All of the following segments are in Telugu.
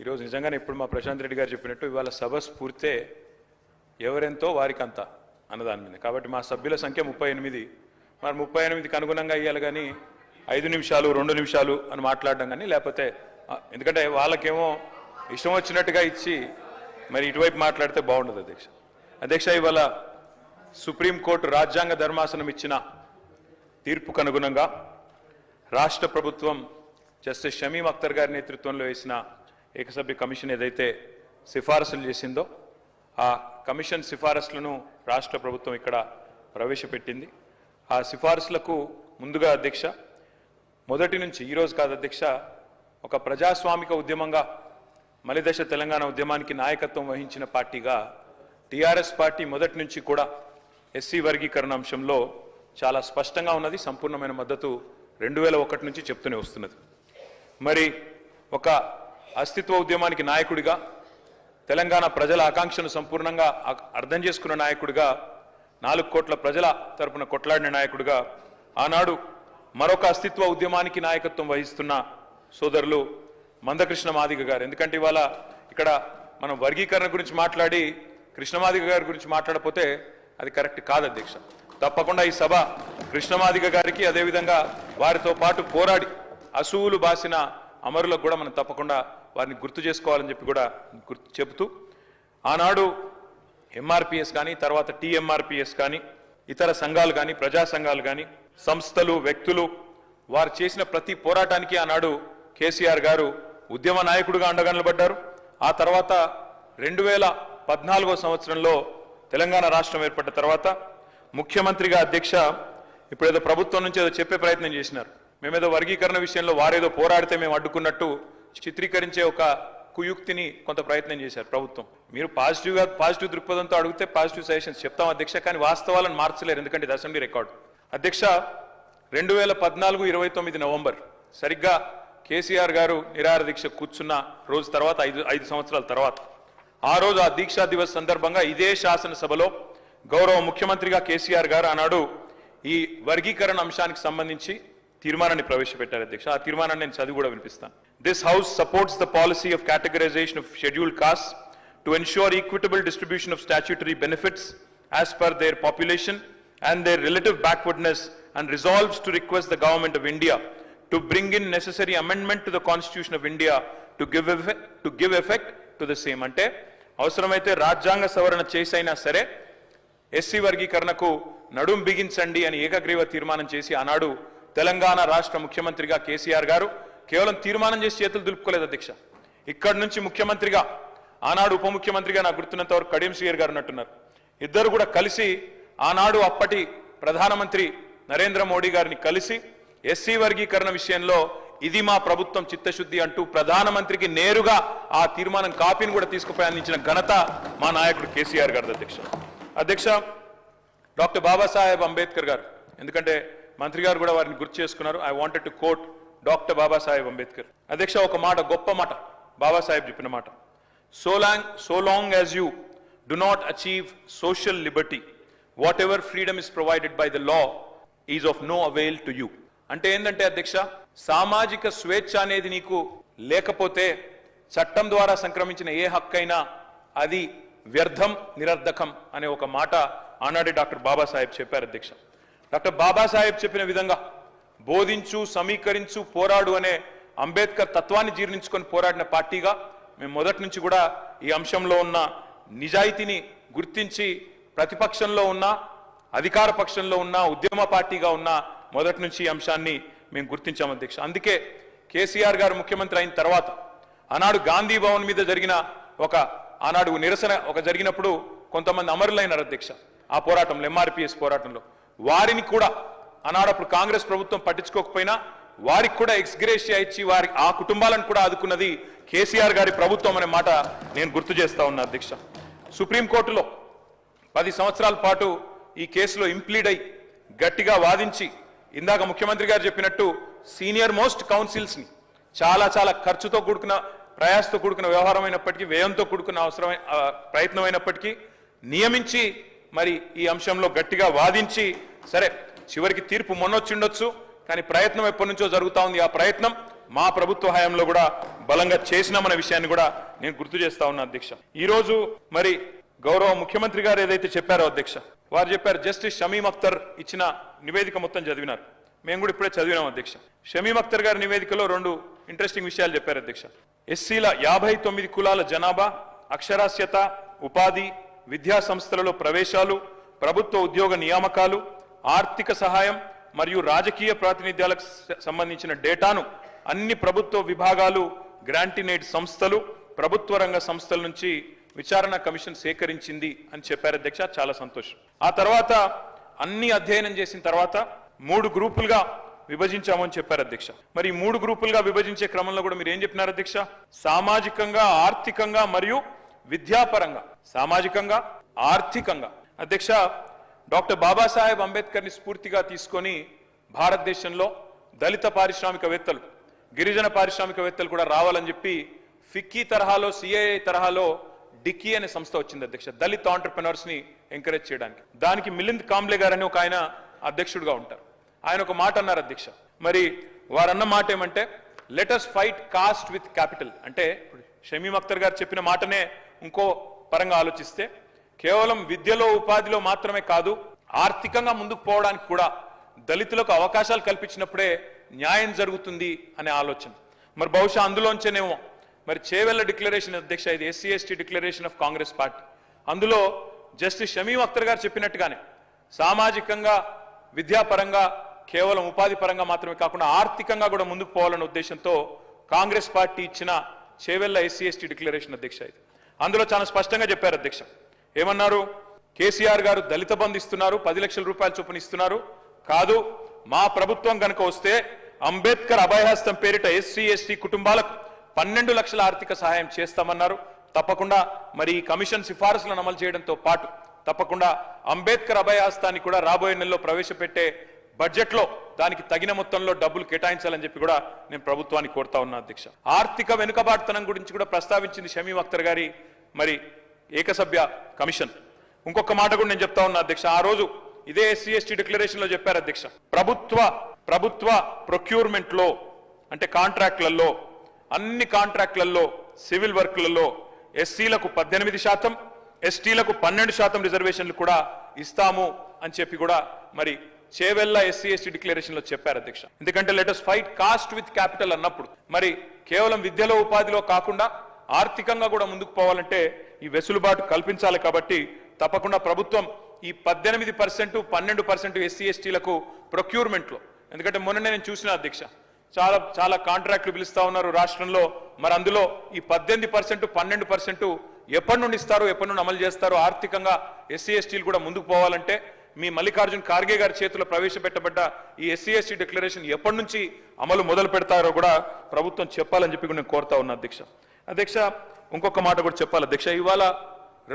ఈరోజు నిజంగానే ఇప్పుడు మా ప్రశాంత్ రెడ్డి గారు చెప్పినట్టు ఇవాళ సభ స్ఫూర్తే ఎవరెంతో వారికి అంత అన్నదాని మీద కాబట్టి మా సభ్యుల సంఖ్య ముప్పై ఎనిమిది. మరి ముప్పై ఎనిమిదికి అనుగుణంగా ఇవ్వాలి కానీ ఐదు నిమిషాలు రెండు నిమిషాలు అని మాట్లాడడం కానీ లేకపోతే ఎందుకంటే వాళ్ళకేమో ఇష్టం వచ్చినట్టుగా ఇచ్చి మరి ఇటువైపు మాట్లాడితే బాగుండదు అధ్యక్ష. అధ్యక్ష ఇవాళ సుప్రీంకోర్టు రాజ్యాంగ ధర్మాసనం ఇచ్చిన తీర్పుకు అనుగుణంగా రాష్ట్ర ప్రభుత్వం జస్టిస్ షమీం అఖ్తర్ గారి నేతృత్వంలో వేసిన ఏకసభ్య కమిషన్ ఏదైతే సిఫారసులు చేసిందో ఆ కమిషన్ సిఫారసులను రాష్ట్ర ప్రభుత్వం ఇక్కడ ప్రవేశపెట్టింది. ఆ సిఫారసులకు ముందుగా అధ్యక్ష మొదటి నుంచి ఈరోజు కాదు అధ్యక్ష ఒక ప్రజాస్వామిక ఉద్యమంగా మలిదశ తెలంగాణ ఉద్యమానికి నాయకత్వం వహించిన పార్టీగా టీఆర్ఎస్ పార్టీ మొదటి నుంచి కూడా ఎస్సీ వర్గీకరణ అంశంలో చాలా స్పష్టంగా ఉన్నది సంపూర్ణమైన మద్దతు రెండు వేల ఒకటి నుంచి చెప్తూనే వస్తున్నది. మరి ఒక అస్తిత్వ ఉద్యమానికి నాయకుడిగా తెలంగాణ ప్రజల ఆకాంక్షను సంపూర్ణంగా అర్థం చేసుకున్న నాయకుడిగా నాలుగు కోట్ల ప్రజల తరపున కొట్లాడిన నాయకుడిగా ఆనాడు మరొక అస్తిత్వ ఉద్యమానికి నాయకత్వం వహిస్తున్న సోదరులు మందకృష్ణ మాదిగ గారు. ఎందుకంటే ఇవాళ ఇక్కడ మనం వర్గీకరణ గురించి మాట్లాడి కృష్ణమాదిగ గారి గురించి మాట్లాడపోతే అది కరెక్ట్ కాదు అధ్యక్ష. తప్పకుండా ఈ సభ కృష్ణమాదిగ గారికి అదేవిధంగా వారితో పాటు పోరాడి అసూలు బాసిన అమరులకు కూడా మనం తప్పకుండా వారిని గుర్తు చేసుకోవాలని చెప్పి కూడా గుర్తు చెబుతూ ఆనాడు ఎంఆర్పిఎస్ కానీ తర్వాత టీఎంఆర్పిఎస్ కానీ ఇతర సంఘాలు కానీ ప్రజా సంఘాలు కానీ సంస్థలు వ్యక్తులు వారు చేసిన ప్రతి పోరాటానికి ఆనాడు కేసీఆర్ గారు ఉద్యమ నాయకుడిగా అండగనబడ్డారు. ఆ తర్వాత రెండు వేల పద్నాలుగో సంవత్సరంలో తెలంగాణ రాష్ట్రం ఏర్పడ్డ తర్వాత ముఖ్యమంత్రిగా అధ్యక్ష ఇప్పుడు ఏదో ప్రభుత్వం నుంచి ఏదో చెప్పే ప్రయత్నం చేసినారు. మేమేదో వర్గీకరణ విషయంలో వారేదో పోరాడితే మేము అడ్డుకున్నట్టు చిత్రీకరించే ఒక కుయుక్తిని కొంత ప్రయత్నం చేశారు ప్రభుత్వం. మీరు పాజిటివ్గా పాజిటివ్ దృక్పథంతో అడిగితే పాజిటివ్ సజెషన్స్ చెప్తాం అధ్యక్ష కానీ వాస్తవాలను మార్చలేరు ఎందుకంటే ఇది అసెంబ్లీ రికార్డు. అధ్యక్ష రెండు వేల పద్నాలుగు ఇరవై తొమ్మిది నవంబర్ సరిగ్గా కేసీఆర్ గారు నిరాహార దీక్ష కూర్చున్న రోజు తర్వాత ఐదు ఐదు సంవత్సరాల తర్వాత. ఆ రోజు ఆ దీక్షా దివస్ సందర్భంగా ఇదే శాసనసభలో గౌరవ ముఖ్యమంత్రిగా కేసీఆర్ గారు ఆనాడు ఈ వర్గీకరణ అంశానికి సంబంధించి తీర్మానాన్ని ప్రవేశపెట్టారు అధ్యక్ష. ఆ తీర్మానాన్ని నేను చదివి కూడా వినిపిస్తాను. This House supports the policy of categorization of scheduled castes to ensure equitable distribution of statutory benefits as per their population and their relative backwardness and resolves to request the government of India to bring in necessary amendment to the constitution of India to give effect, to give effect to the same అంటే అవసరమైతే రాజ్యాంగ సవరణ చేసైనా సరే ఎస్సీ వర్గీకరణకు నడుం బిగించండి అని ఏకగ్రీవ తీర్మానం చేసి ఆనాడు తెలంగాణ రాష్ట్ర ముఖ్యమంత్రిగా కేసీఆర్ గారు కేవలం తీర్మానం చేసి చేతులు దులుపుకోలేదు అధ్యక్ష. ఇక్కడి నుంచి ముఖ్యమంత్రిగా ఆనాడు ఉప ముఖ్యమంత్రిగా నాకు గుర్తున్నంత వరకు కడియం శ్రీయర్ గారు ఉన్నట్టున్నారు. ఇద్దరు కూడా కలిసి ఆనాడు అప్పటి ప్రధానమంత్రి నరేంద్ర మోడీ గారిని కలిసి ఎస్సీ వర్గీకరణ విషయంలో ఇది మా ప్రభుత్వం చిత్తశుద్ధి అంటూ ప్రధానమంత్రికి నేరుగా ఆ తీర్మానం కాపీని కూడా తీసుకుపోయి అందించిన ఘనత మా నాయకుడు కేసీఆర్ గారి అధ్యక్ష. అధ్యక్ష డాక్టర్ బాబాసాహెబ్ అంబేద్కర్ గారు ఎందుకంటే మంత్రి గారు కూడా వారిని గుర్తు చేసుకున్నారు. I wanted to quote doctor Babasaheb Ambedkar. అధ్యక్ష ఒక మాట గొప్ప మాట. బాబాసాహెబ్ చెప్పిన మాట. So long so long as you do not achieve social liberty whatever freedom is provided by the law is of no avail to you అంటే ఏంటంటే అధ్యక్ష సామాజిక స్వేచ్ఛ అనేది నీకు లేకపోతే చట్టం ద్వారా సంక్రమించిన ఏ హక్కైనా అది వ్యర్థం నిరర్ధకం అనే ఒక మాట ఆనాడే డాక్టర్ బాబాసాహెబ్ చెప్పారు అధ్యక్ష. డాక్టర్ బాబాసాహెబ్ చెప్పిన విధంగా బోధించు సమీకరించు పోరాడు అనే అంబేద్కర్ తత్వాన్ని జీర్ణించుకొని పోరాడిన పార్టీగా మేము మొదటి నుంచి కూడా ఈ అంశంలో ఉన్న నిజాయితీని గుర్తించి ప్రతిపక్షంలో ఉన్న అధికార పక్షంలో ఉన్న ఉద్యమ పార్టీగా ఉన్న మొదటి నుంచి ఈ అంశాన్ని మేము గుర్తించాం అధ్యక్ష. అందుకే కేసీఆర్ గారు ముఖ్యమంత్రి అయిన తర్వాత ఆనాడు గాంధీ భవన్ మీద జరిగిన ఒక ఆనాడు నిరసన ఒక జరిగినప్పుడు కొంతమంది అమరులైనారు అధ్యక్ష ఆ పోరాటంలో ఎంఆర్పిఎస్ పోరాటంలో. వారిని కూడా ఆనాడు అప్పుడు కాంగ్రెస్ ప్రభుత్వం పట్టించుకోకపోయినా వారికి కూడా ఎక్స్గ్రేషియా ఇచ్చి వారి ఆ కుటుంబాలను కూడా ఆదుకున్నది కేసీఆర్ గారి ప్రభుత్వం అనే మాట నేను గుర్తు చేస్తా ఉన్నా అధ్యక్ష. సుప్రీంకోర్టులో పది సంవత్సరాల పాటు ఈ కేసులో ఇంప్లీడ్ అయి గట్టిగా వాదించి ఇందాక ముఖ్యమంత్రి గారు చెప్పినట్టు సీనియర్ మోస్ట్ కౌన్సిల్స్ని చాలా చాలా ఖర్చుతో కూడుకున్న ప్రయాసతో కూడుకున్న వ్యవహారం అయినప్పటికీ వ్యయంతో కూడుకున్న అవసరమైన ప్రయత్నం అయినప్పటికీ నియమించి మరి ఈ అంశంలో గట్టిగా వాదించి సరే చివరికి తీర్పు మొన్నొచ్చిండొచ్చు కానీ ప్రయత్నం ఎప్పటి నుంచో జరుగుతూ ఉంది. ఆ ప్రయత్నం మా ప్రభుత్వ హయాంలో కూడా బలంగా చేసినామన్న విషయాన్ని కూడా నేను గుర్తు చేస్తా ఉన్నా అధ్యక్ష. ఈరోజు మరి గౌరవ ముఖ్యమంత్రి గారు ఏదైతే చెప్పారో అధ్యక్ష వారు చెప్పారు జస్టిస్ షమీం అఖ్తర్ ఇచ్చిన నివేదిక మొత్తం చదివినారు. మేము కూడా ఇప్పుడే చదివినాం అధ్యక్ష. షమీమ్ అఖ్తర్ గారి నివేదికలో రెండు ఇంట్రెస్టింగ్ విషయాలు చెప్పారు అధ్యక్ష. ఎస్సీల యాభై తొమ్మిది కులాల జనాభా అక్షరాస్యత ఉపాధి విద్యా సంస్థలలో ప్రవేశాలు ప్రభుత్వ ఉద్యోగ నియామకాలు ఆర్థిక సహాయం మరియు రాజకీయ ప్రాతినిధ్యాలకు సంబంధించిన డేటాను అన్ని ప్రభుత్వ విభాగాలు గ్రాంటినేడ్ సంస్థలు ప్రభుత్వ రంగ సంస్థల నుంచి విచారణ కమిషన్ సేకరించింది అని చెప్పారు అధ్యక్ష. చాలా సంతోషం. ఆ తర్వాత అన్ని అధ్యయనం చేసిన తర్వాత మూడు గ్రూపులుగా విభజించామని చెప్పారు అధ్యక్ష. మరి మూడు గ్రూపులుగా విభజించే క్రమంలో కూడా మీరు ఏం చెప్పినారు అధ్యక్ష? సామాజికంగా ఆర్థికంగా మరియు విద్యాపరంగా. సామాజికంగా ఆర్థికంగా. అధ్యక్ష డాక్టర్ బాబాసాహెబ్ అంబేద్కర్ని స్ఫూర్తిగా తీసుకొని భారతదేశంలో దళిత పారిశ్రామికవేత్తలు గిరిజన పారిశ్రామికవేత్తలు కూడా రావాలని చెప్పి ఫిక్కీ తరహాలో సిఐఏ తరహాలో డిక్కీ అనే సంస్థ వచ్చింది అధ్యక్ష. దళిత్ ఆంటర్ప్రినర్స్ని ఎంకరేజ్ చేయడానికి. దానికి మిలింద్ కాంబ్లే గారు అని ఒక ఆయన అధ్యక్షుడిగా ఉంటారు. ఆయన ఒక మాట అన్నారు అధ్యక్ష. మరి వారన్న మాట ఏమంటే let us fight caste with capital అంటే షమీమ్ అఖ్తర్ గారు చెప్పిన మాటనే ఇంకో పరంగా ఆలోచిస్తే కేవలం విద్యలో ఉపాధిలో మాత్రమే కాదు ఆర్థికంగా ముందుకు పోవడానికి కూడా దళితులకు అవకాశాలు కల్పించినప్పుడే న్యాయం జరుగుతుంది అనే ఆలోచన. మరి బహుశా అందులోంచేనేమో. మరి చేవెళ్ళ డిక్లరేషన్ అధ్యక్ష ఇది SC ST declaration of Congress party. అందులో జస్టిస్ షమీం అఖ్తర్ గారు చెప్పినట్టుగానే సామాజికంగా విద్యాపరంగా కేవలం ఉపాధి పరంగా మాత్రమే కాకుండా ఆర్థికంగా కూడా ముందుకు పోవాలనే ఉద్దేశంతో కాంగ్రెస్ పార్టీ ఇచ్చిన చేవెళ్ళ ఎస్సీ ఎస్టీ డిక్లరేషన్ అధ్యక్ష ఇది. అందులో చాలా స్పష్టంగా చెప్పారు అధ్యక్ష. ఏమన్నారు? కేసీఆర్ గారు దళిత బంధు ఇస్తున్నారు పది లక్షల రూపాయల చొప్పున ఇస్తున్నారు. కాదు మా ప్రభుత్వం కనుక వస్తే అంబేద్కర్ అభయహస్తం పేరిట ఎస్సీ ఎస్టీ కుటుంబాలకు పన్నెండు లక్షల ఆర్థిక సహాయం చేస్తామన్నారు. తప్పకుండా మరి ఈ కమిషన్ సిఫారసులను అమలు చేయడంతో పాటు తప్పకుండా అంబేద్కర్ అభయహస్తాన్ని కూడా రాబోయే నెలలో ప్రవేశపెట్టే బడ్జెట్లో దానికి తగిన మొత్తంలో డబ్బులు కేటాయించాలని చెప్పి కూడా నేను ప్రభుత్వాన్ని కోరుతా ఉన్నా అధ్యక్ష. ఆర్థిక వెనుకబాటుతనం గురించి కూడా ప్రస్తావించింది షమీ అఖ్తర్ గారి మరి ఏకసభ్య కమిషన్. ఇంకొక మాట కూడా నేను చెప్తా ఉన్నా అధ్యక్ష. ఆ రోజు ఇదే ఎస్సీ ఎస్టీ డిక్లరేషన్లో చెప్పారు అధ్యక్ష. ప్రభుత్వ ప్రభుత్వ ప్రొక్యూర్మెంట్లో అంటే కాంట్రాక్ట్లలో అన్ని కాంట్రాక్ట్లలో సివిల్ వర్క్లలో ఎస్సీలకు పద్దెనిమిది శాతం ఎస్టీలకు పన్నెండు శాతం రిజర్వేషన్లు కూడా ఇస్తాము అని చెప్పి కూడా మరి చేవెల్ల ఎస్సీ ఎస్టీ డిక్లరేషన్లో చెప్పారు అధ్యక్ష. ఎందుకంటే let us fight caste with capital అన్నప్పుడు. మరి కేవలం విద్యలో ఉపాధిలో కాకుండా ఆర్థికంగా కూడా ముందుకు పోవాలంటే ఈ వెసులుబాటు కల్పించాలి కాబట్టి తప్పకుండా ప్రభుత్వం ఈ పద్దెనిమిది పర్సెంట్ పన్నెండు పర్సెంట్ ఎస్సీ ఎస్టీలకు ప్రొక్యూర్మెంట్లో. ఎందుకంటే మొన్ననే నేను చూసిన అధ్యక్ష చాలా చాలా కాంట్రాక్టులు పిలుస్తా ఉన్నారు రాష్ట్రంలో. మరి అందులో ఈ పద్దెనిమిది పర్సెంట్ పన్నెండు పర్సెంట్ ఎప్పటి నుండి ఇస్తారు ఎప్పటి నుండి అమలు చేస్తారు ఆర్థికంగా ఎస్సీ ఎస్టీలు కూడా ముందుకు పోవాలంటే మీ మల్లికార్జున్ ఖార్గే గారి చేతిలో ప్రవేశపెట్టబడ్డ ఈ ఎస్సీ ఎస్టీ డిక్లరేషన్ ఎప్పటి నుంచి అమలు మొదలు పెడతారో కూడా ప్రభుత్వం చెప్పాలని చెప్పి నేను కోరుతా ఉన్నా అధ్యక్ష. అధ్యక్ష ఇంకొక మాట కూడా చెప్పాలి. అధ్యక్ష ఇవాళ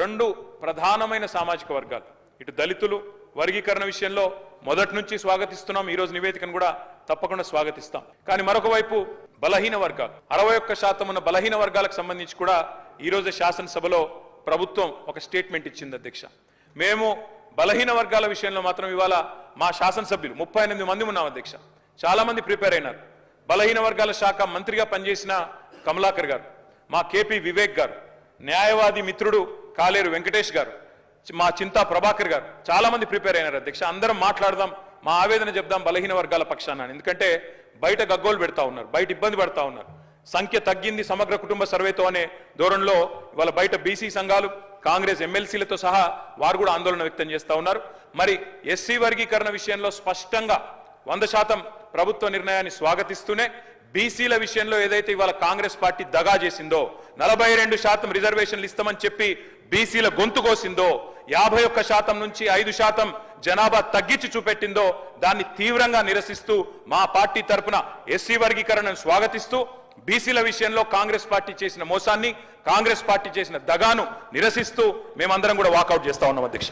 రెండు ప్రధానమైన సామాజిక వర్గాలు ఇటు దళితులు వర్గీకరణ విషయంలో మొదటి నుంచి స్వాగతిస్తున్నాం. ఈరోజు నివేదికను కూడా తప్పకుండా స్వాగతిస్తాం. కానీ మరొక వైపు బలహీన వర్గాలు అరవై ఒక్క శాతం ఉన్న బలహీన వర్గాలకు సంబంధించి కూడా ఈ రోజు శాసనసభలో ప్రభుత్వం ఒక స్టేట్మెంట్ ఇచ్చింది అధ్యక్ష. మేము బలహీన వర్గాల విషయంలో మాత్రం ఇవాళ మా శాసనసభ్యులు ముప్పై ఎనిమిది మంది ఉన్నాం అధ్యక్ష. చాలామంది ప్రిపేర్ అయినారు. బలహీన వర్గాల శాఖ మంత్రిగా పనిచేసిన కమలాకర్ గారు మా కేపీ వివేక్ గారు న్యాయవాది మిత్రుడు కాలేరు వెంకటేష్ గారు మా చింతా ప్రభాకర్ గారు చాలామంది ప్రిపేర్ అయినారు అధ్యక్ష. అందరం మాట్లాడదాం మా ఆవేదన చెప్దాం బలహీన వర్గాల పక్షాన ఎందుకంటే బయట గగ్గోలు పెడతా ఉన్నారు బయట ఇబ్బంది పడతా ఉన్నారు. సంఖ్య తగ్గింది సమగ్ర కుటుంబ సర్వేతో అనే ధోరణిలో ఇవాళ బయట బీసీ సంఘాలు కాంగ్రెస్ ఎమ్మెల్సీలతో సహా వారు కూడా ఆందోళన వ్యక్తం చేస్తా ఉన్నారు. మరి ఎస్సీ వర్గీకరణ విషయంలో స్పష్టంగా వంద శాతం ప్రభుత్వ నిర్ణయాన్ని స్వాగతిస్తూనే బీసీల విషయంలో ఏదైతే ఇవాళ కాంగ్రెస్ పార్టీ దగా చేసిందో నలభై రెండు శాతం రిజర్వేషన్లు ఇస్తామని చెప్పి బీసీల గొంతు కోసిందో యాభై ఒక్క శాతం నుంచి ఐదు శాతం జనాభా తగ్గించి చూపెట్టిందో దాన్ని తీవ్రంగా నిరసిస్తూ మా పార్టీ తరపున ఎస్సీ వర్గీకరణను స్వాగతిస్తూ బీసీల విషయంలో కాంగ్రెస్ పార్టీ చేసిన మోసాన్ని కాంగ్రెస్ పార్టీ చేసిన దగాను నిరసిస్తూ మేమందరం కూడా వాకౌట్ చేస్తా ఉన్నాం అధ్యక్ష.